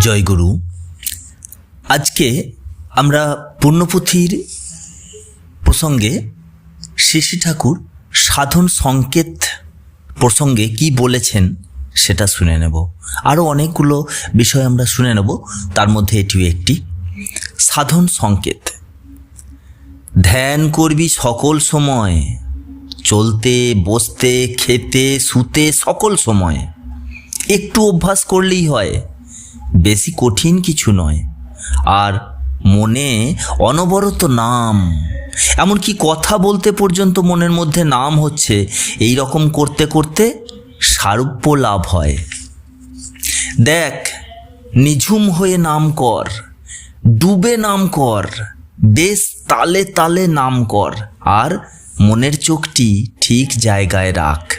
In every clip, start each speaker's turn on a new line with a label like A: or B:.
A: জয়গুরু, আজকে আমরা পূর্ণপুথির প্রসঙ্গে শিশি ঠাকুর সাধন সংকেত প্রসঙ্গে কি বলেছেন সেটা শুনে নেব। আরও অনেকগুলো বিষয় আমরা শুনে নেব, তার মধ্যে এটিও একটি। সাধন সংকেত। ধ্যান করবি সকল সময়, চলতে, বসতে, খেতে, শুতে সকল সময়। একটু অভ্যাস করলেই হয়। বেশি কঠিন কিছু নয়। আর মনে অনবরত নাম। এমনকি কথা বলতে পর্যন্ত মনের মধ্যে নাম হচ্ছে এই রকম করতে করতে সারূপ্য লাভ হয়। দেখ, নিঝুম হয়ে নাম কর, ডুবে নাম কর, বেশ তালে তালে নাম কর, আর মনের চোখটি ঠিক জায়গায় রাখ।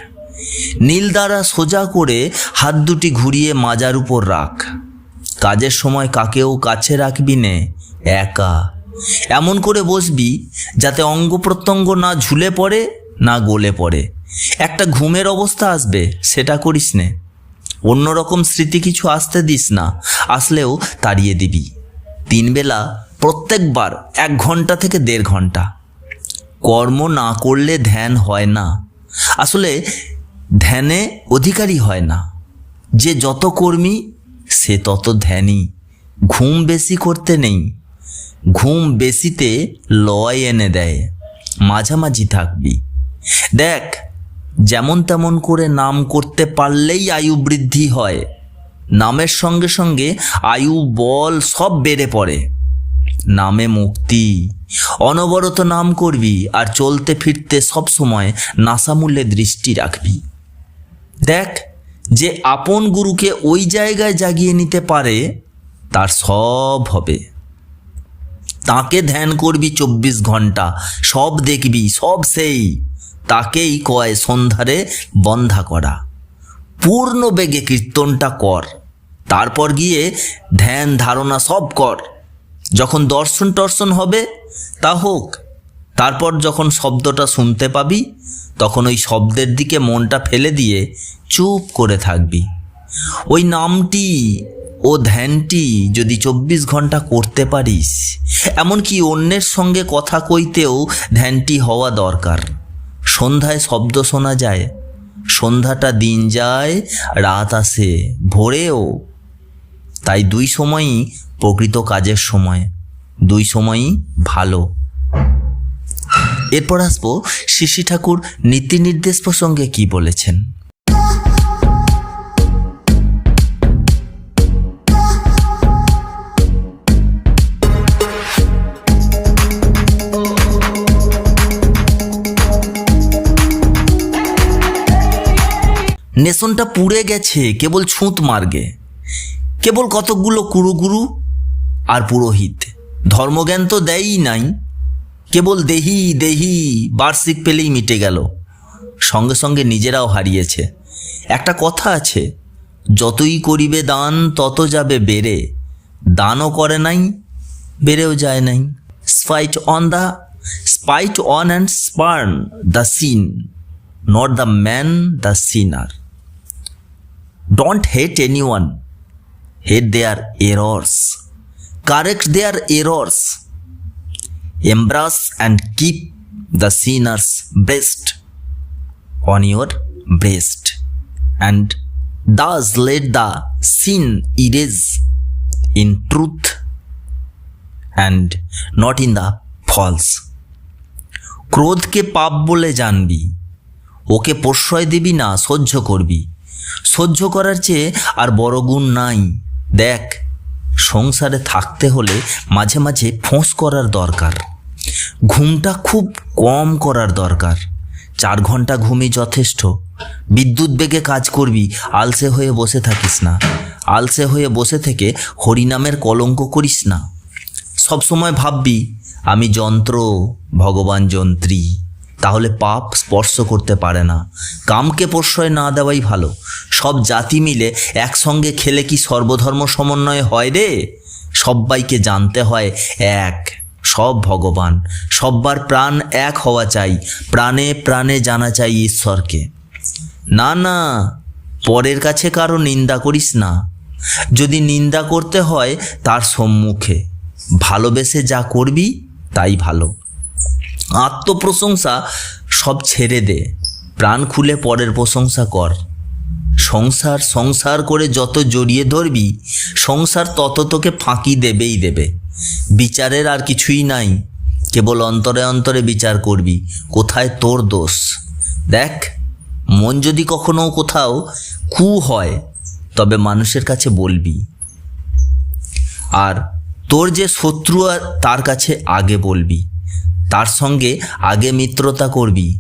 A: নীল দ্বারা সোজা করে হাত দুটি ঘুরিয়ে মাজার উপর রাখ। কাজের সময় কাকেও কাছে রাখবি নে, একা। এমন করে বসবি যাতে অঙ্গ প্রত্যঙ্গ না ঝুলে পড়ে, না গলে পড়ে। একটা ঘুমের অবস্থা আসবে, সেটা করিস নে। অন্যরকম স্মৃতি কিছু আসতে দিস না, আসলেও তাড়িয়ে দিবি। তিন বেলা প্রত্যেকবার এক ঘণ্টা থেকে দেড় ঘণ্টা। কর্ম না করলে ধ্যান হয় না। আসলে ধ্যানে অধিকারী হয় না। যে যত কর্মী সে তত ধ্যানী। ঘুম বেশি করতে নেই। ঘুম বেশিতে লয় এনে দেয়। মাঝামাঝি থাকবি। দেখ, যেমন তেমন করে নাম করতে পারলেই আয়ু বৃদ্ধি হয়। নামের সঙ্গে সঙ্গে আয়ু, বল সব বেড়ে পড়ে। নামে মুক্তি। অনবরত নাম করবি আর চলতে ফিরতে সব সময় নাসামূল্যে দৃষ্টি রাখবি। দেখ যে আপন গুরুকে ওই জায়গায় জাগিয়ে নিতে পারে, তার সব হবে। তাকে ধ্যান করবি চব্বিশ ঘণ্টা, সব দেখবি, সব সেই। তাকেই কয় সন্ধ্যারে বন্ধা করা। পূর্ণ বেগে কীর্তনটা কর, তারপর গিয়ে ধ্যান ধারণা সব কর। যখন দর্শন টর্শন হবে, তা হোক। তারপর যখন শব্দটা শুনতে পাবি, তখন ওই শব্দের দিকে মনটা ফেলে দিয়ে চুপ করে থাকবি। ওই নামটি ও ধ্যানটি যদি চব্বিশ ঘণ্টা করতে পারিস, এমনকি অন্যের সঙ্গে কথা কইতেও ধ্যানটি হওয়া দরকার। সন্ধ্যায় শব্দ শোনা যায়, সন্ধ্যাটা দিন যায়, রাত আসে, ভোরেও। তাই দুই সময়ই প্রকৃত কাজের সময়, দুই সময়ই ভালো। এরপর আসব শিশি ঠাকুর নীতি নির্দেশ প্রসঙ্গে কি বলেছেন। নেশনটা পুড়ে গেছে, কেবল ছুঁত মার্গে। কেবল কতকগুলো কুরুগুরু আর পুরোহিত। ধর্মজ্ঞান তো দেয়ই নাই। কেবল দেহি দেহি, বার্ষিক পেলেই মিটে গেল। সঙ্গে সঙ্গে নিজেরাও হারিয়েছে। একটা কথা আছে, যতই করিবে দান, তত যাবে বেড়ে। দানও করে নাই, বেড়েও যায় নাই। Spite on the spite on and spurn the sin not the man the sinner don't hate any one hate their errors correct their errors. Embrace and keep the sinner's breast on your breast and thus let the sin erase in truth and not in the false ক্রোধকে পাপ বলে জানবি ওকে প্রশ্রয় দিবি না সহ্য করবি সহ্য করার চেয়ে আর বড় গুণ নাই দেখ সংসারে থাকতে হলে মাঝে মাঝে ফোঁস করার দরকার ঘুমটা খুব কম করার দরকার। চার ঘণ্টা ঘুমই যথেষ্ট। বিদ্যুৎ বেগে কাজ করবি, আলসে হয়ে বসে থাকিস না। আলসে হয়ে বসে থেকে হরিনামের কলঙ্ক করিস না। সবসময় ভাববি, আমি যন্ত্র, ভগবান যন্ত্রী। তাহলে পাপ স্পর্শ করতে পারে না। কামকে প্রশ্রয় না দেওয়াই ভালো। সব জাতি মিলে একসঙ্গে খেলে কি সর্বধর্ম সমন্বয় হয় রে? সব্বাইকে জানতে হয় এক। সব ভগবান। সব্বার প্রাণ এক হওয়া চাই, প্রাণে প্রাণে জানা চাই ঈশ্বরকে। না না, পরের কাছে কারও নিন্দা করিস না। যদি নিন্দা করতে হয় তার সম্মুখে। ভালোবেসে যা করবি তাই ভালো। আত্মপ্রশংসা সব ছেড়ে দে। প্রাণ খুলে পরের প্রশংসা কর। সংসার সংসার করে যত জড়িয়ে ধরবি, সংসার তত তোকে ফাঁকি দেবেই দেবে। বিচারের আর কিছুই নাই। কেবল অন্তরে অন্তরে বিচার করবি। কোথায় তোর দোষ? দেখ, মন যদি কখনো কোথাও কু হয়, তবে মানুষের কাছে বলবি। আর তোর যে শত্রু তার কাছে আগে বলবি। তার সঙ্গে আগে মিত্রতা করবি।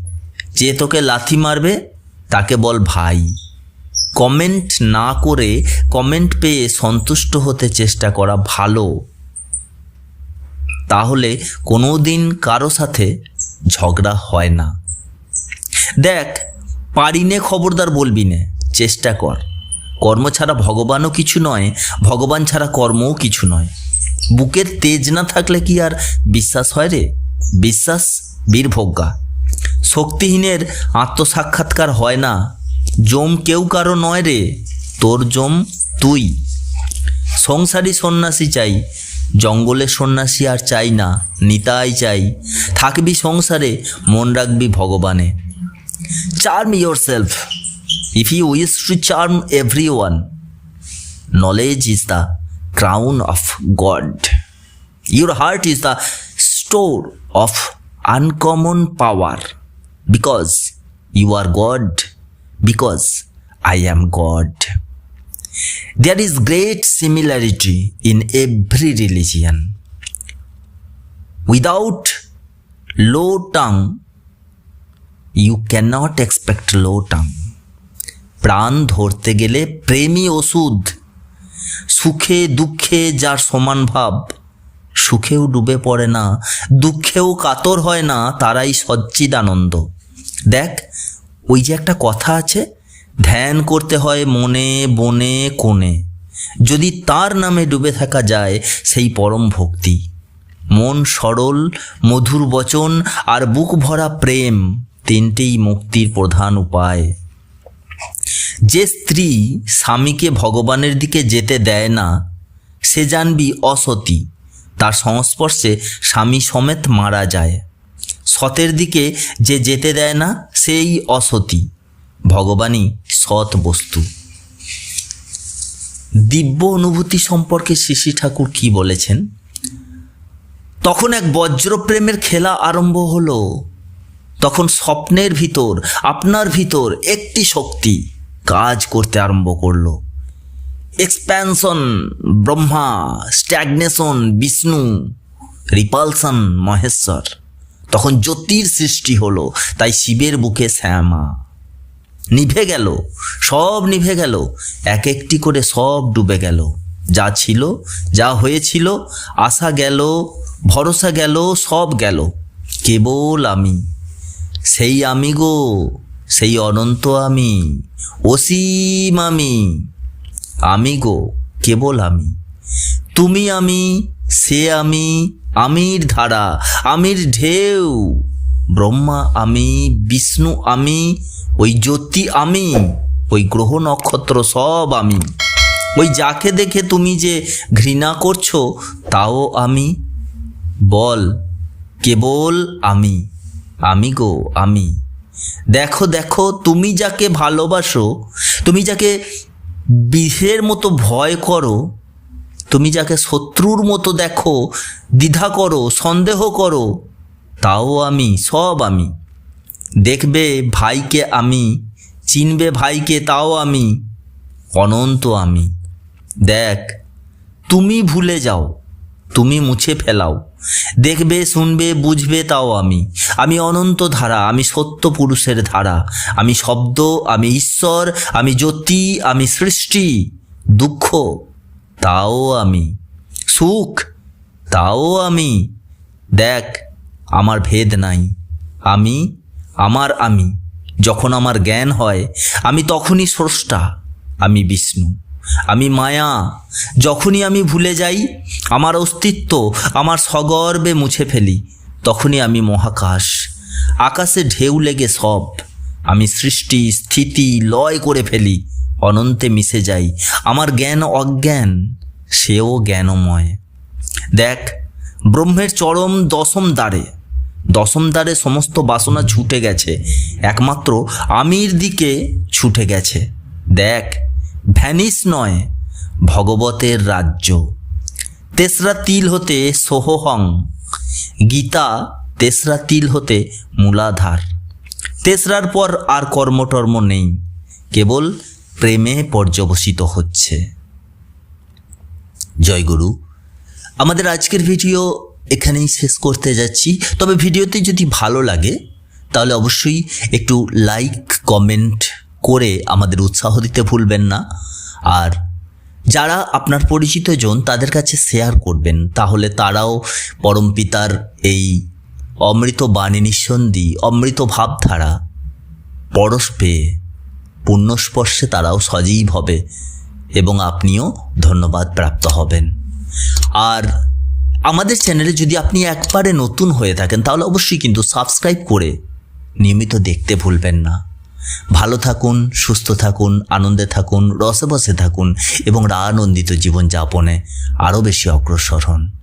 A: যে তোকে লাথি মারবে, তাকে বল ভাই। কমেন্ট না করে কমেন্ট পেয়ে সন্তুষ্ট হতে চেষ্টা করা ভালো। তাহলে কোনো দিন কারও সাথে ঝগড়া হয় না। দেখ পারি নে খবরদার বলবি নে, চেষ্টা কর। কর্ম ছাড়া ভগবানও কিছু নয়, ভগবান ছাড়া কর্মও কিছু নয়। বুকের তেজ না থাকলে কি আর বিশ্বাস হয় রে? বিশ্বাস বীরভোগ্যা। শক্তিহীনের আত্মসাক্ষাৎকার হয় না। জম কেউ কারও নয় রে, তোর জম তুই। সংসারী সন্ন্যাসী চাই জঙ্গলের সন্ন্যাসী আর চাই না, নিতাই চাই। থাকবি সংসারে, মন রাখবি ভগবানে। Charm yourself if you wish to charm everyone knowledge is the crown of God your heart is the store of uncommon power because you are God because I am God There is great similarity in every religion. Without low tongue, you cannot expect low tongue. প্রাণ ধরতে গেলে প্রেমী ওষুধ সুখে দুঃখে যার সমান ভাব সুখেও ডুবে পড়ে না দুঃখেও কাতর হয় না তারাই সচ্চিদানন্দ দেখ ওই যে একটা কথা আছে ধ্যান করতে হয় মনে, বনে, কোণে। যদি তার নামে ডুবে থাকা যায়, সেই পরম ভক্তি। মন সরল, মধুর বচন আর বুক ভরা প্রেম তিনটেই মুক্তির প্রধান উপায়। যে স্ত্রী স্বামীকে ভগবানের দিকে যেতে দেয় না, সে জানবি অসতী। তার সংস্পর্শে স্বামী সমেত মারা যায়। সতের দিকে যে যেতে দেয় না, সেই অসতী। ভগবানই সৎ বস্তু। দিব্য অনুভূতি সম্পর্কে শিশি ঠাকুর কি বলেছেন? তখন এক বজ্রপ্রেমের খেলা আরম্ভ হলো। তখন স্বপ্নের ভিতর, আপনার ভিতর একটি শক্তি কাজ করতে আরম্ভ করল। Expansion, Brahma, stagnation, Vishnu repulsion Maheshwar. তখন জ্যোতির সৃষ্টি হলো, তাই শিবের বুকে শ্যামা। নিভে গেল, সব নিভে গেল, এক একটি করে সব ডুবে গেল। যা ছিল, যা হয়েছিল, আশা গেল, ভরসা গেল, সব গেল। কেবল আমি, সেই আমি গো, সেই অনন্ত আমি, অসীম আমি আমি গো, কেবল আমি। তুমি আমি, সে আমি, আমির ধারা, আমির ঢেউ। ব্রহ্মা আমি, বিষ্ণু আমি ওই জ্যোতি আমি ওই গ্রহ নক্ষত্র সব আমি ওই যাকে দেখে তুমি যে ঘৃণা করছ, তাও আমি। বল, কেবল আমি আমি গো, আমি। দেখো দেখো, তুমি যাকে ভালোবাসো, তুমি যাকে বিষের মতো ভয় করো, তুমি যাকে শত্রুর মতো দেখো, দ্বিধা করো, সন্দেহ করো, তাও আমি, সব আমি। দেখবে ভাইকে আমি, চিনবে ভাইকে তাও আমি, অনন্ত আমি। দেখ, তুমি ভুলে যাও, তুমি মুছে ফেলাও। দেখবে, শুনবে, বুঝবে তাও আমি। আমি অনন্ত ধারা, আমি সত্য পুরুষের ধারা। আমি শব্দ, আমি ঈশ্বর, আমি জ্যোতি, আমি সৃষ্টি, দুঃখ, তাও আমি। সুখ, তাও আমি। দেখ, আমার ভেদ নাই। আমি আমার আমি, যখন আমার জ্ঞান হয়, আমি তখনই স্রষ্টা, আমি বিষ্ণু। আমি মায়া, যখনই আমি ভুলে যাই, আমার অস্তিত্ব, আমার সগর্বে মুছে ফেলি, তখনই আমি মহাকাশ। আকাশে ঢেউ লেগে সব, আমি সৃষ্টি, স্থিতি, লয় করে ফেলি, অনন্তে মিশে যাই। আমার জ্ঞান অজ্ঞান, সেও জ্ঞানময়। দেখ, ব্রহ্মের চরম দশম দ্বারে দশম দ্বারে সমস্ত বাসনা ছুটে গেছে। একমাত্র আমির দিকে ছুটে গেছে। দেখ ভ্যানিস নয়, ভগবতের রাজ্য। তেসরা তিল হতে সোহহং, গীতা তেসরা তিল হতে মূলাধার। তেসরার পর আর কর্মটর্ম নেই, কেবল প্রেমে পর্যবসিত হচ্ছে। জয়গুরু, আমাদের আজকের ভিডিও এখানেই শেষ করতে যাচ্ছি। তবে ভিডিওতে যদি ভালো লাগে, তাহলে অবশ্যই একটু লাইক কমেন্ট করে আমাদের উৎসাহ দিতে ভুলবেন না। আর যারা আপনার পরিচিত জন, তাদের কাছে শেয়ার করবেন। তাহলে তারাও পরম পিতার এই অমৃত বাণী নিঃসন্দি অমৃত ভাবধারা পরশ পেয়ে পুণ্যস্পর্শে তারাও সজীব হবে এবং আপনিও ধন্যবাদ প্রাপ্ত হবেন। আর আমাদের চ্যানেলে যদি আপনি একবারে নতুন হয়ে থাকেন, তাহলে অবশ্যই কিন্তু সাবস্ক্রাইব করে নিয়মিত দেখতে ভুলবেন না। ভালো থাকুন, সুস্থ থাকুন, আনন্দে থাকুন রসে বসে থাকুন এবং রা আনন্দিত জীবনযাপনে আরও বেশি অগ্রসর হন।